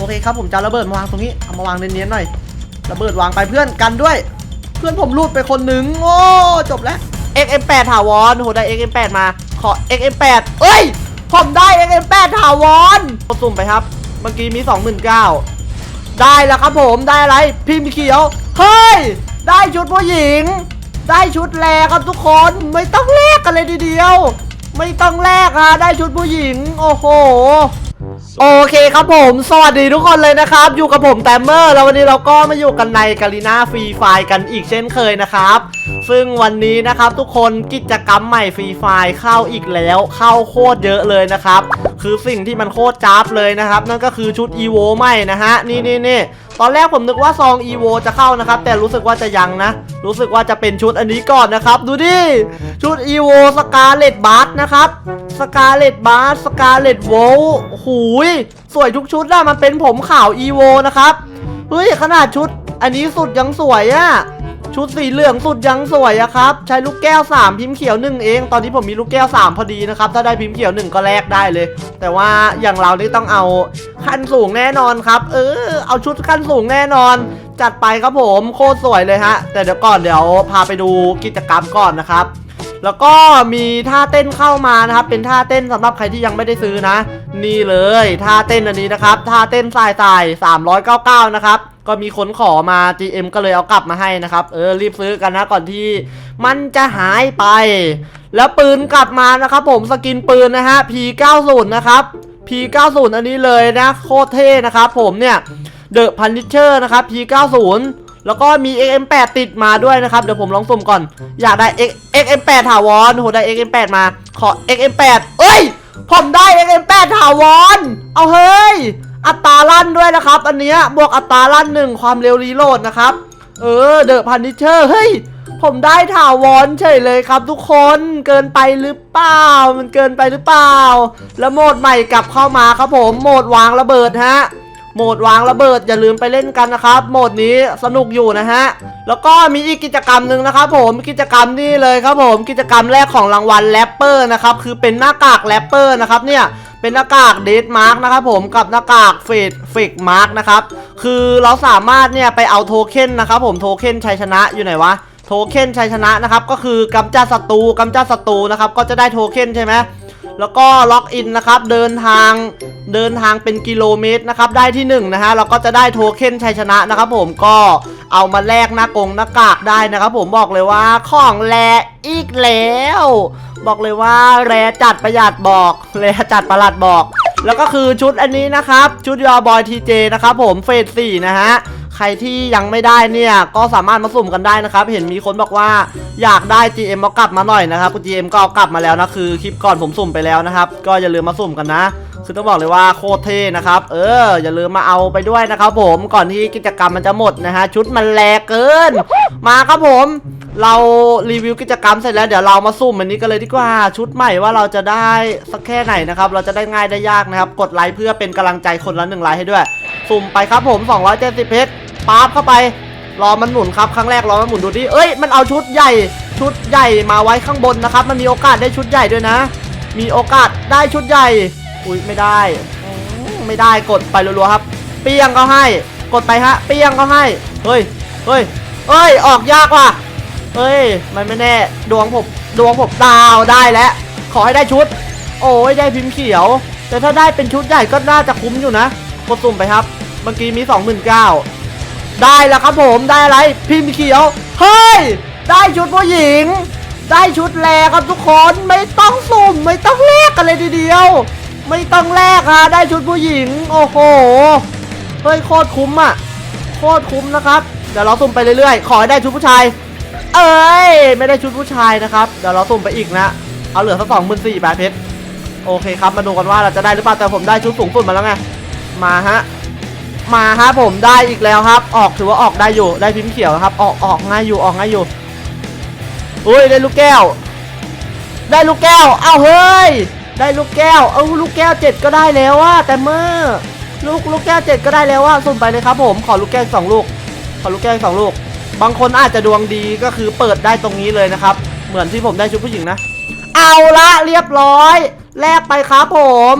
โอเคครับผมจะระเบิดมาวางตรงนี้เอามาวางเนียนๆหน่อยระเบิดวางไปเพื่อนกันด้วย เพื่อนผมรูดไปคนหนึ่งโอ้จบแล้ว XM8 ถาวรโหได้ XM8 มาขอ XM8 เอ้ยผมได้ XM8 ถาวรสุ่มไปครับ เมื่อกี้มี 29,000ได้แล้วครับผมได้อะไรพิมพ์เขียวเฮ้ยได้ชุดผู้หญิง ได้ชุดแลครับทุกคนไม่ต้องแลกกันเลยทีเดียว ไม่ต้องแลกอะได้ชุดผู้หญิง โอ้โห โอเคครับผม สวัสดีทุกคนเลยนะครับ อยู่กับผมแตมเมอร์แล้ววันนี้เราก็มาอยู่กันในกาลิน่าฟรีไฟกันอีกเช่นเคยนะครับ ซึ่งวันนี้นะครับทุกคนกิจกรรมใหม่ฟรีไฟเข้าอีกแล้ว เข้าโคตรเยอะเลยนะครับ คือสิ่งที่มันโคตรจ้าบเลยนะครับ นั่นก็คือชุดอีโวใหม่นะฮะ นี่นี่นี่ ตอนแรกผมนึกว่าซองอีโวจะเข้านะครับ แต่รู้สึกว่าจะยังนะ รู้สึกว่าจะเป็นชุดอันนี้ก่อนนะครับ ดูดิ ชุดอีโวสกาเลตบาร์สนะครับสกาเลตบาร์สกาเลตโวลหูย สวยทุกชุดอะมันเป็นผมขาวอีโวนะครับ เฮ้ย ขนาดชุดอันนี้สุดยังสวยอะ ชุดสีเหลืองสุดยังสวยอะครับใช้ลูกแก้ว 3 พิมพ์เขียว1เอง ตอนนี้ผมมีลูกแก้ว 3 พอดีนะครับ ถ้าได้พิมพ์เขียว 1 ก็แลกได้เลย แต่ว่าอย่างเรานี่ต้องเอาขั้นสูงแน่นอนครับ เออ เอาชุดขั้นสูงแน่นอน จัดไปครับผมโคตรสวยเลยฮะ แต่เดี๋ยวก่อนเดี๋ยวพาไปดูกิจกรรมก่อนนะครับแล้วก็มีท่าเต้นเข้ามานะครับ เป็นท่าเต้นสำหรับใครที่ยังไม่ได้ซื้อนะ นี่เลยท่าเต้นอันนี้นะครับ ท่าเต้นสายสาย399 นะครับ ก็มีคนขอมา GM ก็เลยเอากลับมาให้นะครับ เออรีบซื้อกันนะก่อนที่มันจะหายไป แล้วปืนกลับมานะครับผมสกินปืนนะฮะ P90 นะครับ P90 อันนี้เลยนะโคตรเท่นะครับผมเนี่ยเดอะพันนิเชอร์นะครับ P90 แล้วก็มี XM8 ติดมาด้วยนะครับ เดี๋ยวผมลองสุ่มก่อน อยากได้ X XM8 ถาวรโหได้ XM8 มา ขอ XM8 เอ้ย ผมได้ XM8 ถาวร เอาเฮ้ย อัตราลั่นด้วยนะครับ อันเนี้ยบวกอัตราลั่นหนึ่งความเร็วรีโหลดนะครับ เออเดอะพันนิเชอร์เฮ้ยผมได้ถาวรเฉยเลยครับ ทุกคนเกินไปหรือเปล่า มันเกินไปหรือเปล่า แล้วโหมดใหม่กลับเข้ามาครับผมโหมดวางระเบิดฮะโหมดวางระเบิดอย่าลืมไปเล่นกันนะครับ โหมดนี้สนุกอยู่นะฮะ แล้วก็มีอีกกิจกรรมหนึ่งนะครับผมกิจกรรมนี่เลยครับผมกิจกรรมแรกของรางวัลแรปเปอร์นะครับคือเป็นหน้ากากแรปเปอร์นะครับเนี่ย เป็นหน้ากากเดดมาร์กนะครับผมกับหน้ากากเฟดเฟกมาร์กนะครับคือเราสามารถเนี่ยไปเอาโทเค็นนะครับผมโทเค็นชัยชนะอยู่ไหนวะโทเค็นชัยชนะนะครับก็คือกำจัดศัตรูกำจัดศัตรูนะครับก็จะได้โทเค็นใช่ไหมแล้วก็ล็อกอินนะครับเดินทางเดินทางเป็นกิโลเมตรนะครับได้ที่1นงนะฮะเราก็จะได้โทเค็นชัยชนะนะครับผมก็เอามาแลกหน้ากงหน้ากากได้นะครับผมบอกเลยว่าของแรอีกแล้ว บอกเลยว่าแรจัดประหยัดบอกแรจัดประหลัดบอก แล้วก็คือชุดอันนี้นะครับ ชุดยอบอยทีเจนะครับผมเฟสสี่นะฮะ ครที่ยังไม่ได้เนี่ยก็สามารถมาสุ่มกันได้นะครับ เห็นมีคนบอกว่าอยากได้ GM เอากลับมาหน่อยนะครับคุณ GM ก็เอากลับมาแล้วนะคือคลิปก่อนผมสุ่มไปแล้วนะครับ ก็อย่าลืมมาสุ่มกันนะคือต้องบอกเลยว่าโคตรเท่นะครับ เออ อย่าลืมมาเอาไปด้วยนะครับผมก่อนที่กิจกรรมมันจะหมดนะฮะชุดมันแรงเกิน มาครับผม เรารีวิวกิจกรรมเสร็จแล้วเดี๋ยวเรามาสุ่มอันนี้กันเลยดีกว่าชุดใหม่ว่าเราจะได้สักแค่ไหนนะครับ เราจะได้ง่ายได้ยากนะครับ กดไลค์เพื่อเป็นกำลังใจคนละหนึ่งไลค์ให้ด้วย สุ่มไปครับผม 270เพชร ปาบเข้าไปรอมันหมุนครับครั้งแรกรอมันหมุนดูดิเอ้ยมันเอาชุดใหญ่ชุดใหญ่มาไว้ข้างบนนะครับ มันมีโอกาสได้ชุดใหญ่ด้วยนะ มีโอกาสได้ชุดใหญ่อุ้ยไม่ได้ ไม่ได้กดไปรัวๆครับ เปียงก็ให้ กดไปฮะ เปียงก็ให้เฮ้ยเฮ้ยเฮ้ยออกยากว่ะเฮ้ยมันไม่แน่ดวงผมดวงผมดาวได้แล้วขอให้ได้ชุด โอ้ยได้พิมพ์เขียว แต่ถ้าได้เป็นชุดใหญ่ก็น่าจะคุ้มอยู่นะกดสุ่มไปครับเมื่อกี้มี 29,000 ได้แล้วครับผมได้อะไรพิมพ์เขียวเฮ้ยได้ชุดผู้หญิง ได้ชุดแลครับทุกคนไม่ต้องสุ่มไม่ต้องแลกกันเลยทีเดียว ไม่ต้องแลกอะได้ชุดผู้หญิง โอ้โหเฮ้ยโคตรคุ้มอะโคตรคุ้มนะครับเดี๋ยวเราสุ่มไปเรื่อยๆ ขอให้ได้ชุดผู้ชาย เอ้ยไม่ได้ชุดผู้ชายนะครับเดี๋ยวเราสุ่มไปอีกนะเอาเหลือสักสองหมื่นสี่บาทเพชรโอเคครับมาดูกันว่าเราจะได้หรือเปล่าแต่ผมได้ชุดสูงสุดมาแล้วไงมาฮะ มาฮะผมได้อีกแล้วครับ ออกถือว่าออกได้อยู่ได้พิมพ์เขียวครับ ออกออกง่ายอยู่ออกง่ายอยู่อุ้ยได้ลูกแก้ว ได้ลูกแก้วเอาเฮ้ย ได้ลูกแก้ว เอาลูกแก้วเจ็ดก็ได้แล้วว่าแต่เมื่อลูกลูกแก้วเจ็ดก็ได้แล้วว่าสุ่มไปเลยครับ ผมขอลูกแก้วสองลูก ขอลูกแก้วสองลูก บางคนอาจจะดวงดีก็คือเปิดได้ตรงนี้เลยนะครับ เหมือนที่ผมได้ชุดผู้หญิงนะ เอาละเรียบร้อยแลกไปครับผม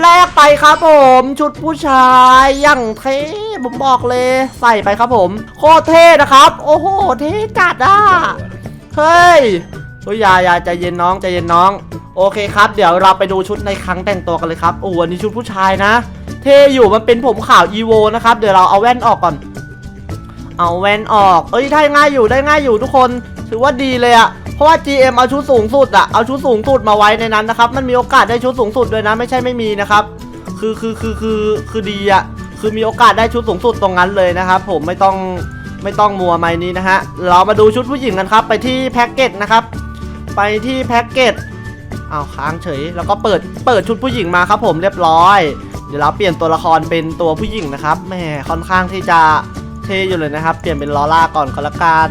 แรกไปครับผม ชุดผู้ชายอย่างเท่ผมบอกเลย ใส่ไปครับผม โคตรเท่นะครับ โอ้โหเท่จัดอะเฮ้ยเฮ้ยยายาใจเย็นน้องใจเย็นน้อง โอเคครับ เดี๋ยวเราไปดูชุดในครั้งแต่งตัวกันเลยครับโอ้โหอันนี้ชุดผู้ชายนะ เท่อยู่มันเป็นผมขาวอีโวนะครับเดี๋ยวเราเอาแว่นออกก่อน เอาแว่นออก เอ้ยได้ง่ายอยู่ได้ง่ายอยู่ทุกคน ถือว่าดีเลยอะ เพราะว่า GM เอาชุดสูงสุดอะเอาชุดสูงสุดมาไว้ในนั้นนะครับ มันมีโอกาสได้ชุดสูงสุดด้วยนะ ไม่ใช่ไม่มีนะครับ คือคือคือคือคือดีอะคือมีโอกาสได้ชุดสูงสุดตรงนั้นเลยนะครับ ผมไม่ต้องไม่ต้องมัวไม้นี้นะฮะ เรามาดูชุดผู้หญิงกันครับ ไปที่แพ็กเกจนะครับ ไปที่แพ็กเกจอ้าวค้างเฉย แล้วก็เปิดเปิดชุดผู้หญิงมาครับ ผมเรียบร้อย เดี๋ยวเราเปลี่ยนตัวละครเป็นตัวผู้หญิงนะครับแหมค่อนข้างที่จะเท่อยู่เลยนะครับ เปลี่ยนเป็นลอล่าก่อนก็แล้วกัน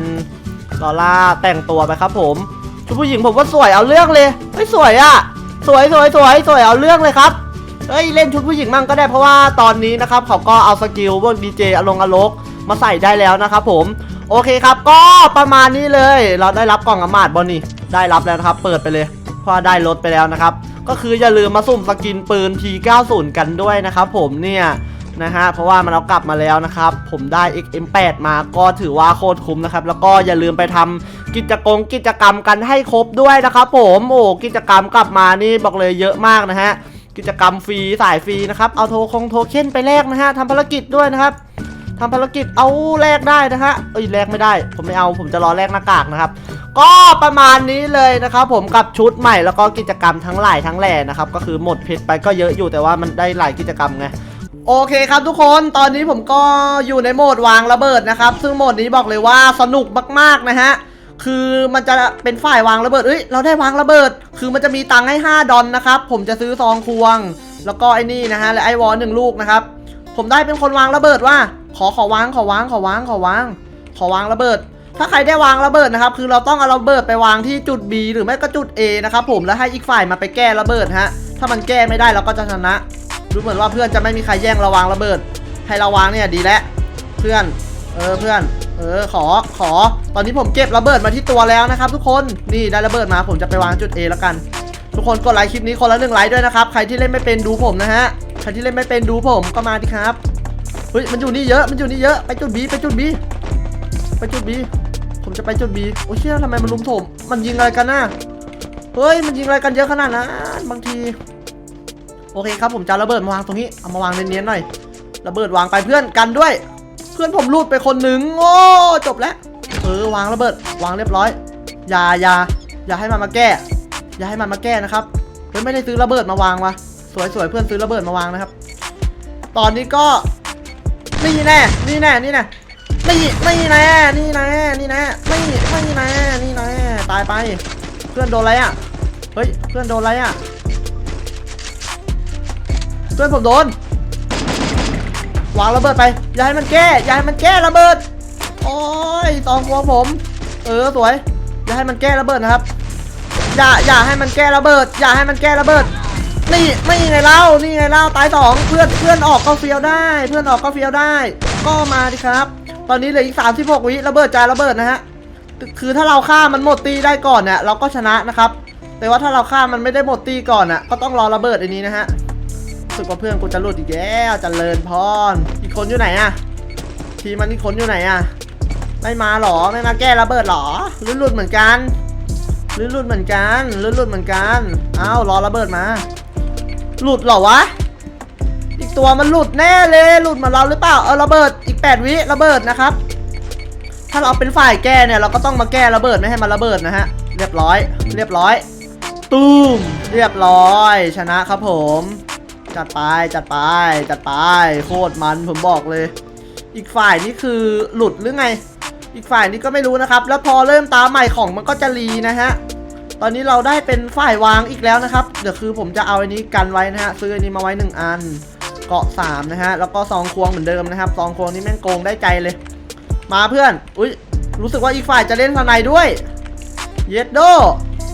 ลอล่าแต่งตัวไปครับผมชุดผู้หญิงผมว่าสวยเอาเรื่องเลยเฮ้ยสวยอะสวยสวยสวยสวยเอาเรื่องเลยครับเฮ้ยเล่นชุดผู้หญิงมั่งก็ได้เพราะว่าตอนนี้นะครับเขาก็เอาสกิลพวกดีเจอลงอลกมาใส่ได้แล้วนะครับผมโอเคครับก็ประมาณนี้เลย เราได้รับกล่องอมาตบอลนี่ได้รับแล้วนะครับ เปิดไปเลยเพราะได้รถไปแล้วนะครับ ก็คืออย่าลืมมาสุ่มสกินปืน P90 กันด้วยนะครับผมเนี่ย นะฮะเพราะว่ามันเอากลับมาแล้วนะครับ ผมได้ XM8 มาก็ถือว่าโคตรคุ้มนะครับ แล้วก็อย่าลืมไปทำกิจกรรมกิจกรรมกันให้ครบด้วยนะครับ ผมโอ้กิจกรรมกลับมานี่บอกเลยเยอะมากนะฮะกิจกรรมฟรีสายฟรีนะครับเอาโทคงโทเค็นไปแลกนะฮะทำภารกิจด้วยนะครับทำภารกิจเอาแลกได้นะฮะเอ้ยแลกไม่ได้ ผมไม่เอาผมจะรอแลกหน้ากากนะครับ ก็ประมาณนี้เลยนะครับ ผมกับชุดใหม่แล้วก็กิจกรรมทั้งหลายทั้งแหล่นะครับ ก็คือหมดเพชรไปก็เยอะอยู่แต่ว่ามันได้หลายกิจกรรมไง โอเคครับทุกคนตอนนี้ผมก็อยู่ในโหมดวางระเบิดนะครับ ซึ่งโหมดนี้บอกเลยว่าสนุกมากๆนะฮะคือมันจะเป็นฝ่ายวางระเบิดเอ้ยเราได้วางระเบิด คือมันจะมีตังค์ให้ 5 ดอลนะครับ ผมจะซื้อซองควง แล้วก็ไอ้นี่นะฮะและไอวอลหนึ่งลูกนะครับ ผมได้เป็นคนวางระเบิดว่า ขอขอวางขอวางขอวางขอวาง ขอวางระเบิด ถ้าใครได้วางระเบิดนะครับ คือเราต้องเอาระเบิดไปวางที่จุด B หรือไม่ก็จุด A นะครับผมแล้วให้อีกฝ่ายมาไปแก้ระเบิดฮะถ้ามันแก้ไม่ได้เราก็จะชนะ ดูเหมือนว่าเพื่อนจะไม่มีใครแย่งราวางระเบิด ให้ราวางเนี่ยดีแล้วเพื่อน เออเพื่อน เออขอขอ ตอนนี้ผมเก็บระเบิดมาที่ตัวแล้วนะครับ ทุกคนนี่ได้ระเบิดมาผมจะไปวางจุด A แล้วกัน ทุกคนกดไลค์คลิปนี้คนละหนึ่งไลค์ด้วยนะครับใครที่เล่นไม่เป็นดูผมนะฮะใครที่เล่นไม่เป็นดูผมก็มาดิครับเฮ้ยมันอยู่นี่เยอะมันอยู่นี่เยอะไปจุดบีไปจุดบีไปจุดบีผมจะไปจุดบีโอ้ยเชี่ยทำไมมันลุมโถมมันยิงอะไรกันน่ะเฮ้ยมันยิงอะไรกันเยอะขนาดนั้นบางที โอเคครับผมจะระเบิดมาวางตรงนี้เอามาวางเนียนๆหน่อยระเบิดวางไปเพื่อนกันด้วย เพื่อนผมรูดไปคนหนึ่งโอ้จบแล้วเออวางระเบิดวางเรียบร้อยอย่าอย่าอย่าให้มันมาแก้ อย่าให้มันมาแก้นะครับเฮ้ยไม่ได้ซื้อระเบิดมาวางวะสวยๆเพื่อนซื้อระเบิดมาวางนะครับ ตอนนี้ก็นี่แน่นี่แน่นี่แน่นี่นี่แน่นี่แน่นี่แน่นี่นี่แน่นี่แน่ตายไป เพื่อนโดนอะไรอะเฮ้ยเพื่อนโดนอะไรอะ พื่อนผมโดนวางระเบิดไป อย่าให้มันแก้ อย่าให้มันแก้ระเบิด โอ้ยตองควผม เออสวย อย่าให้มันแก้ระเบิดนะครับ อย่า อย่าให้มันแก้ระเบิด อย่าให้มันแก้ระเบิด นี่ ไม่ไงเล่า นี่ไงเล่า ตายสอง เพื่อน เพื่อนออกก็เฟียวได้ เพื่อนออกก็เฟียวได้ ก็มาดิครับ ตอนนี้เหลืออีก36วิ ระเบิดจานระเบิดนะฮะ คือถ้าเราฆ่ามันหมดตีได้ก่อนเนี่ยเราก็ชนะนะครับ แต่ว่าถ้าเราฆ่ามันไม่ได้หมดตีก่อนอะ ก็ต้องรอระเบิดอันนี้นะฮะ สึกว่าเพื่อนกูจะหลุดอีกแล้วเจะเลินพรอีกคนอยู่ไหนอะทีมันอีกคนอยู่ไหนอะไม่มาหรอไม่มาแก้ระเบิดหรอหรือหลุดเหมือนกันหรือหลุดเหมือนกันหรือหลุดเหมือนกันอ้าวรอระเบิดมา หลุดหรอวะ อีกตัวมันหลุดแน่เลยหลุดเหมาเราหรือเปล่าเออระเบิดอีก 8 วิระเบิดนะครับ ถ้าเราเป็นฝ่ายแก้เนี่ยเราก็ต้องมาแก้ระเบิดไม่ให้มันระเบิดนะฮะเรียบร้อย เรียบร้อย ตูมเรียบร้อย ชนะครับผม จัดไปจัดไปจัดไปโคตรมันผมบอกเลย อีกฝ่ายนี่คือหลุดหรือไง อีกฝ่ายนี่ก็ไม่รู้นะครับ แล้วพอเริ่มตาใหม่ของมันก็จะรีนะฮะตอนนี้เราได้เป็นฝ่ายวางอีกแล้วนะครับ เดี๋ยวคือผมจะเอาอันนี้กันไว้นะฮะซื้ออันนี้มาไว้ 1 อัน เกาะ3นะฮะแล้วก็ซองควงเหมือนเดิมนะครับซองควงนี้แม่งโกงได้ใจเลย มาเพื่อนอุ้ยรู้สึกว่าอีกฝ่ายจะเล่นสไนด์ด้วยเยดโด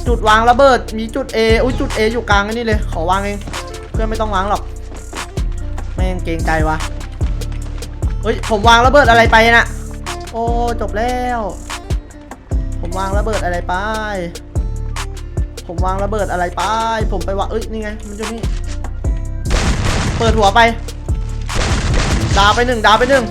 จุดวางระเบิดมีจุด A อุ้ยจุด A อยู่กลางนนี้เลย ขอวางเอง พื่อนไม่ต้องวางหรอกแม่งเกรงใจวะเฮ้ยผมวางระเบิดอะไรไปน่ะโอ้จบแล้ว ผมวางระเบิดอะไรไป ผมวางระเบิดอะไรไป ผมไปว่าเอ้ยนี่ไงมันอยู่นี่เปิดหัวไปดาวไปหนึ่งดาวไปหนึ่ง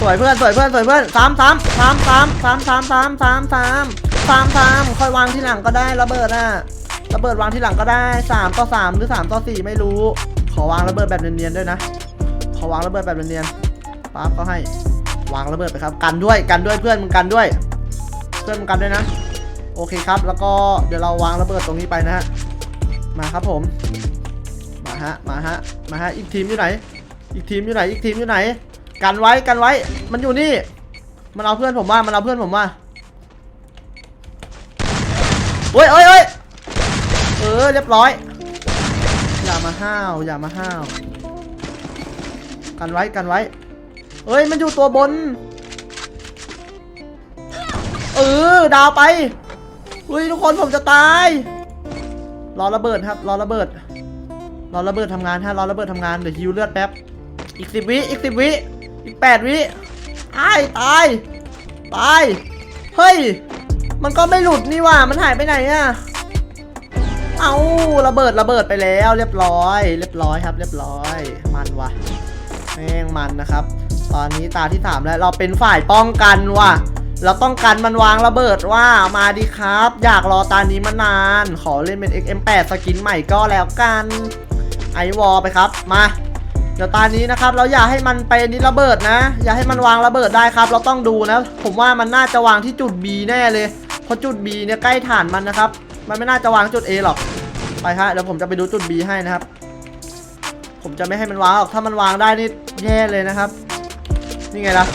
สวยเพื่อนสวยเพื่อนสวยเพื่อนสามสามสามสามสามสามสามสามสามสามสามค่อยวางที่หลังก็ได้ระเบิดอะ ระเบิดวางที่หลังก็ได้สามต่อสามหรือสามต่อสี่ไม่รู้ ขอวางระเบิดแบบเนียนๆด้วยนะ ขอวางระเบิดแบบเนียนๆป๊าบก็ให้ วางระเบิดไปครับ กันด้วย กันด้วยเพื่อนมึงกันด้วย เพื่อนมึงกันด้วยนะ โอเคครับ แล้วก็เดี๋ยวเราวางระเบิดตรงนี้ไปนะฮะ มาครับผม มาฮะ มาฮะ มาฮะ อีกทีมอยู่ไหน อีกทีมอยู่ไหน อีกทีมอยู่ไหน กันไว้ กันไว้ มันอยู่นี่ มันเอาเพื่อนผมมามันเอาเพื่อนผมมาโอ้ยโอ้ยโอ้ย ออเรียบร้อย อย่ามาห้าวอย่ามาห้าวกันไว้กันไว้เอ้ยมันอยู่ตัวบน เออดาวไปอุ้ยทุกคนผมจะตาย รอระเบิดครับ รอระเบิด รอระเบิดทำงานฮะรอระเบิดทำงานเดี๋ยวฮิวเลือดแป๊บ อีกสิบวิอีกสิบวิอีกแปดวิตายตายตาย เฮ้ย มันก็ไม่หลุดนี่ว่ามันหายไปไหนอะ เอาระเบิดระเบิดไปแล้วเรียบร้อย เรียบร้อยครับ เรียบร้อย มันวะแม่งมันนะครับ ตอนนี้ตาที่สามแล้วเราเป็นฝ่ายป้องกันวะเราต้องกันมันวางระเบิดว่ามาดีครับ อยากรอตานี้มานาน ขอเล่นเป็น XM8 สกินใหม่ก็แล้วกันไอวอลไปครับมาเดี๋ยวตานี้นะครับเราอย่าให้มันไปนี่ระเบิดนะ อย่าให้มันวางระเบิดได้ครับ เราต้องดูนะ ผมว่ามันน่าจะวางที่จุด B แน่เลย เพราะจุด B เนี่ยใกล้ฐานมันนะครับ มันไม่น่าจะวางจุด A หรอก ไปฮะเดี๋ยวผมจะไปดูจุด B ให้นะครับ ผมจะไม่ให้มันวางหรอก ถ้ามันวางได้นี่แย่เลยนะครับ นี่ไงล่ะ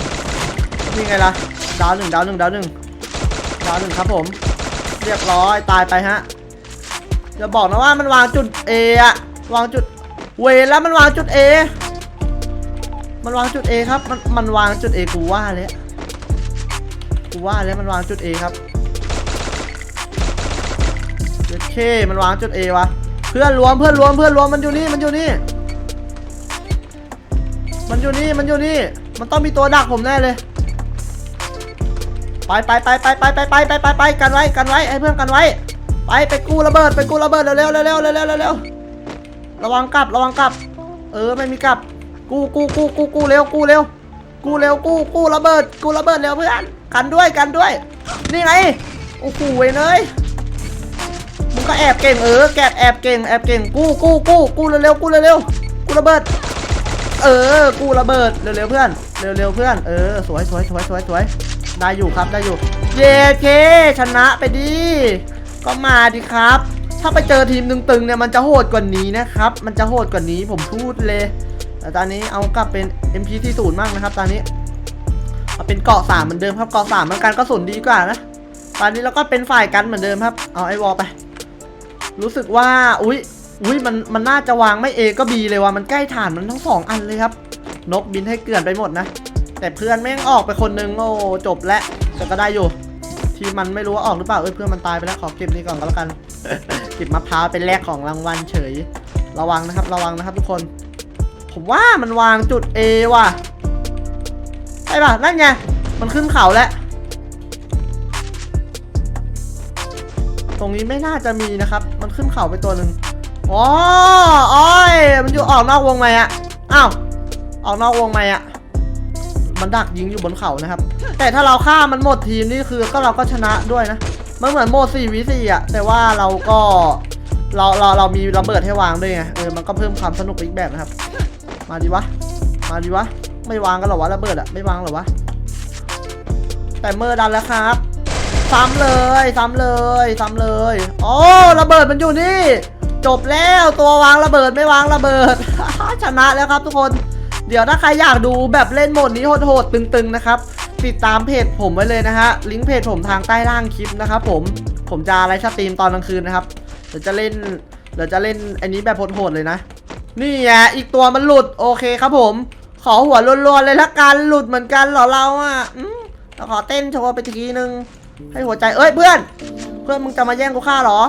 นี่ไงล่ะ ดาวหนึ่งดาวหนึ่งดาวหนึ่งดาวหนึ่งครับผม เรียบร้อยตายไปฮะอย่าบอกนะว่ามันวางจุด A อะวางจุดเวแล้วมันวางจุด A มันวางจุด A ครับ มันมันวางจุด A กูว่าเลยกูว่าแล้วมันวางจุด A ครับ เค มันวางจุด A วะ เพื่อนรวมเพื่อนรวมเพื่อนรวมมันอยู่นี่มันอยู่นี่ มันอยู่นี่มันอยู่นี่ มันต้องมีตัวดักผมแน่เลย ไปไปไปไปไปไปไปไปไปไปกันไว้กันไว้ให้เพื่อนกันไว้ ไปไปกู้ระเบิดไปกู้ระเบิดเร็วเร็วเร็วเร็วเร็วเร็วระวังกลับระวังกลับ เออไม่มีกลับ กู้กู้กู้กู้กู้เร็วกู้เร็วกู้เร็วกู้กู้ระเบิดกู้ระเบิดเร็วเพื่อนกันด้วยกันด้วย นี่ไงโอ้โหเว้ยเนย ก็แอบเก่งเออแกแอบเก่งแอบเก่งกู้กู้กู้กู้เร็วเร็วกู้เร็วเร็วกู้ระเบิด เออ กู้ระเบิดเร็วๆเพื่อนเร็วๆเพื่อนเออสวยสวยสวยสวยสวยได้อยู่ครับได้อยู่ เย้เคชนะไปดิก็มาดิครับ ถ้าไปเจอทีมตึงๆเนี่ยมันจะโหดกว่านี้นะครับ มันจะโหดกว่านี้ผมพูดเลยแต่ตอนนี้เอากลับเป็น MP ที่ศูนย์มากนะครับ ตอนนี้เอาเป็นเกาะสามเหมือนเดิมครับเกาะสามมันกันก็สุนดีกว่านะตอนนี้เราก็เป็นฝ่ายกันเหมือนเดิมครับ เอาไอวอลไป รู้สึกว่า อุ้ยอุ้ยมันมันน่าจะวางไม่ A ก็ B เลยว่ะมันใกล้ฐานมันทั้งสองอันเลยครับ นกบินให้เกลื่อนไปหมดนะ แต่เพื่อนแม่งออกไปคนนึงโอ้จบแล้วแต่ก็ได้อยู่ ทีมมันไม่รู้ว่าออกหรือเปล่าเอ้ยเพื่อนมันตายไปแล้วขอเก็บนี้ก่อนก็แล้วกันเก็บมะพร้าวเป็นแลกของรางวัลเฉย ระวังนะครับ ระวังนะครับทุกคน ผมว่ามันวางจุด A ว่ะใช่ป่ะนั่นไงมันขึ้นเขาแล้ว รงนี้ไม่น่าจะมีนะครับ มันขึ้นเขาไปตัวหนึ่งอ๋ออ้อยมันอยู่ออกนอกวงไหมอะอ้าวออกนอกวงไหมอะมันดักยิงอยู่บนเขานะครับ แต่ถ้าเราฆ่ามันหมดทีมนี่คือก็เราก็ชนะด้วยนะ มันเหมือนโมด4 v 4อะแต่ว่าเราก็เราเราเรามีระเบิดให้วางด้วยไงเออมันก็เพิ่มความสนุกไปอีกแบบนะครับ มาดีวะ มาดีวะ ไม่วางกันเหรอวะระเบิดอะไม่วางเหรอวะแต่เมื่อดันแล้วครับ ซ้ำเลยซ้ำเลยซ้ำเลยโอ้ระเบิดมันอยู่นี่ จบแล้วตัววางระเบิดไม่วางระเบิด ชนะแล้วครับทุกคน เดี๋ยวถ้าใครอยากดูแบบเล่นโหมดนี้โหดๆตึงๆนะครับ ติดตามเพจผมไว้เลยนะฮะ ลิงก์เพจผมทางใต้ล่างคลิปนะครับผมผมจะไลฟ์สตรีมตอนกลางคืนนะครับเดี๋ยวจะเล่นเดี๋ยวจะเล่นอันนี้แบบโหดๆเลยนะ นี่ไงอีกตัวมันหลุดโอเคครับผม ขอหัวรัวๆเลยละกันหลุดเหมือนกันเหรอเราอะอืมเราขอเต้นโชว์ไปทีนึง ให้หัวใจเอ้ยเพื่อน เพื่อนมึงจะมาแย่งกูฆ่าเหรอ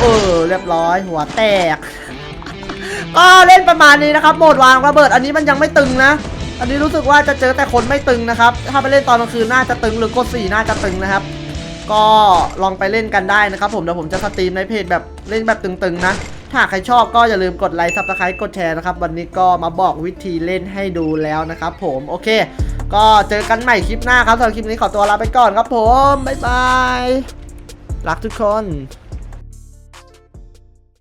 เออเรียบร้อย หัวแตก ก็เล่นประมาณนี้นะครับ โหมดวางระเบิด อันนี้มันยังไม่ตึงนะ อันนี้รู้สึกว่าจะเจอแต่คนไม่ตึงนะครับ ถ้าไปเล่นตอนกลางคืนน่าจะตึงหรือกดสี่น่าจะตึงนะครับ ก็ลองไปเล่นกันได้นะครับ ผมเดี๋ยวผมจะสตรีมในเพจแบบเล่นแบบตึงๆนะถ้าใครชอบก็อย่าลืมกดไลค์ซับสไครต์กดแชร์นะครับ วันนี้ก็มาบอกวิธีเล่นให้ดูแล้วนะครับผม โอเค ก็เจอกันใหม่คลิปหน้าครับสำหรับคลิปนี้ขอตัวลาไปก่อนครับผม บ๊ายบาย รักทุกคน